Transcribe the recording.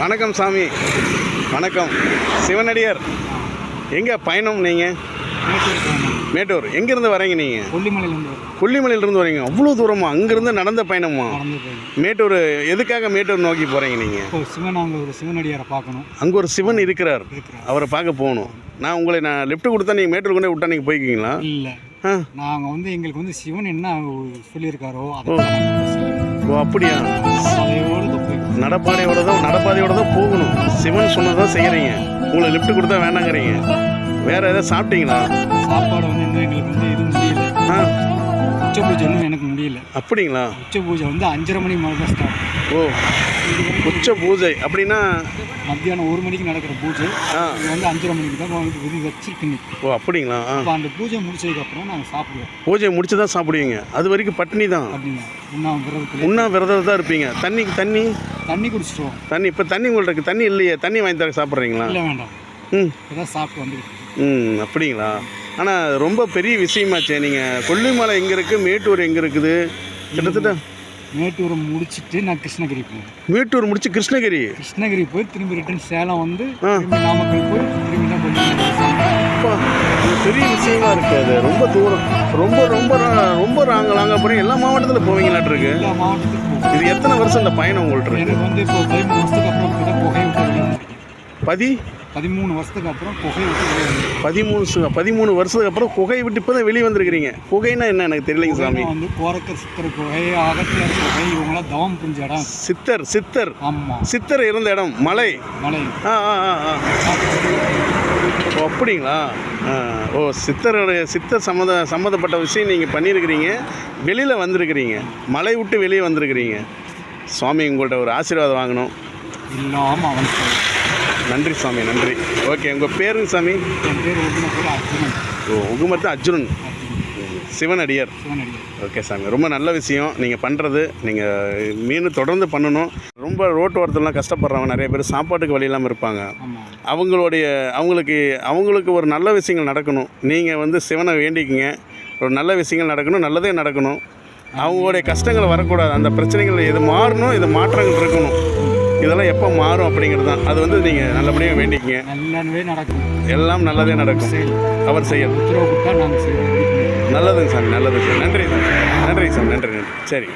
வணக்கம் சாமி. வணக்கம். சிவனடியார் எங்கே பயணம் நீங்கள் மேட்டூர். எங்கேருந்து வரீங்க நீங்கள் கொல்லிமலையிலேருந்து கொல்லிமலையிலேருந்து வரீங்க. அவ்வளோ தூரமா? அங்கேருந்து நடந்த பயணமா? மேட்டூர் எதுக்காக மேட்டூர் நோக்கி போகிறீங்க நீங்கள் சிவன் அங்கே ஒரு சிவனடியாரை பார்க்கணும். அங்கே ஒரு சிவன் இருக்கிறார். அவரை பார்க்க போகணும். நான் உங்களை நான் லிஃப்ட் கொடுத்தா நீங்கள் மேட்டூர் கொண்டே விட்டா நீங்கள் போய்க்குவீங்களா? இல்லை. நாங்கள் வந்து எங்களுக்கு வந்து சிவன் என்ன சொல்லியிருக்காரோ. ஓ. அப்படியா? நடப்பாதையோட தான் நடப்பாதையோட தான் போகணும். சிவன் சொன்னதான் செய்கிறீங்க உங்களை லிஃப்ட் கொடுத்தா வேண்டாங்கிறீங்க. வேறு எதாவது சாப்பிட்டீங்களா? சாப்பாடு வந்து எங்களுக்கு வந்து இது முடியல ஆ. உச்ச பூஜை இன்னும் எனக்கு முடியல. அப்படிங்களா? உச்ச பூஜை வந்து அஞ்சரை மணி மேலே தான் ஸ்டார்ட் ஓ உச்ச பூஜை அப்படின்னா? மத்தியானம் ஒரு மணிக்கு நடக்கிற பூஜை. இது வந்து அஞ்சரை மணிக்கு தான் வந்து விதி வச்சிருக்கு இன்னைக்கு ஓ அப்படிங்களா? ஆ. அப்போ அந்த பூஜை முடிச்சதுக்கப்புறம் நாங்கள் சாப்பிடுவோம். பூஜை முடிச்சு தான் சாப்பிடுவீங்க. அது வரைக்கும் பட்டினி தான். அப்படின்னா உண்ணாம விரதத்தில். உண்ணா விரதம் தான் இருப்பீங்க. தண்ணிக்கு தண்ணி? தண்ணி குடிச்சிட்டோம் தண்ணி இப்போ தண்ணி உங்கள்ட்ட இருக்கு. தண்ணி இல்லையே. தண்ணி வாங்கி தர சாப்பிட்றீங்களா? இல்லை வேண்டாம். ம். இப்போதான் சாப்பிட்டு வந்துருக்கு ம் அப்படிங்களா? ஆனால் ரொம்ப பெரிய விஷயமாச்சே. நீங்கள் கொல்லிமலை எங்கே இருக்குது மேட்டூர் எங்கே இருக்குது? கிட்டத்தட்ட? மேட்டூரை முடிச்சிட்டு நான் கிருஷ்ணகிரி போனேன் மேட்டூர் முடிச்சு கிருஷ்ணகிரி? கிருஷ்ணகிரி போய் திரும்பி ரிட்டர்ன் சேலம் வந்து நாமக்கல் போய் திரும்பி தான் பெரிய விஷயமா இருக்கு அது. ரொம்ப தூரம். ரொம்ப ரொம்ப ரொம்ப நாங்கள் நாங்கள் அப்புறம் எல்லா மாவட்டத்தில் போவீங்களாட்டு இருக்கு எல்லா மாவட்டத்துக்கும் இது எத்தனை வருஷம் இந்த பயணம் உங்கள்ட்ட இருக்கு? எனக்கு வந்து இப்போ பதிமூணு வருஷத்துக்கு அப்புறம் புகை பதி? பதிமூணு வருஷத்துக்கு அப்புறம் புகை விட்டு பதிமூணு பதிமூணு வருஷத்துக்கு அப்புறம் குகையை விட்டு இப்போ தான் வெளியே வந்திருக்கிறீங்க. குகைன்னா என்ன எனக்கு தெரியலைங்க சாமி? வந்து கோரக்க சித்திர குகை அகத்தியர் குகை இவங்களாம் தவம் புரிஞ்ச இடம். சித்தர் சித்தர். ஆமாம் சித்தர் இருந்த இடம் மலை. மலை. ஆ ஆ ஆ ஓ அப்படிங்களா? ஓ சித்தருடைய சித்தர் சம்மந்த சம்மந்தப்பட்ட விஷயம் நீங்கள் பண்ணியிருக்கிறீங்க. வெளியில் வந்திருக்கிறீங்க. மலை விட்டு வெளியே வந்திருக்கிறீங்க. சுவாமி உங்கள்கிட்ட ஒரு ஆசீர்வாதம் வாங்கணும். இல்லாமல் அவன் நன்றி சாமி நன்றி. ஓகே உங்கள் பேருங்க சாமி? ஓ உகுமத்து அர்ஜுனன். சிவன் அடியார் ஓகே சாமி. ரொம்ப நல்ல விஷயம். நீங்கள் பண்ணுறது நீங்கள் மீன் தொடர்ந்து பண்ணணும். ரொம்ப ரோட்டு ஓரத்துலலாம் கஷ்டப்படுறவங்க நிறைய பேர் சாப்பாட்டுக்கு வழி இல்லாமல் இருப்பாங்க. அவங்களுடைய அவங்களுக்கு அவங்களுக்கு ஒரு நல்ல விஷயங்கள் நடக்கணும். நீங்கள் வந்து சிவனை வேண்டிக்கிங்க. ஒரு நல்ல விஷயங்கள் நடக்கணும் நல்லதே நடக்கணும். அவங்களுடைய கஷ்டங்கள் வரக்கூடாது. அந்த பிரச்சனைகள் இது மாறணும் இது மாற்றங்கள் இருக்கணும். இதெல்லாம் எப்போ மாறும் அப்படிங்கிறது தான். அது வந்து நீங்கள் நல்லபடியாக வேண்டிக்கிங்க. நல்லவே நடக்கும். எல்லாம் நல்லதே நடக்கும். சரி அவர் செய்வோம். நல்லதுங்க சாமி நல்லதுங்க சார் நன்றி சார் நன்றி சார் நன்றி நன்றி. சரி.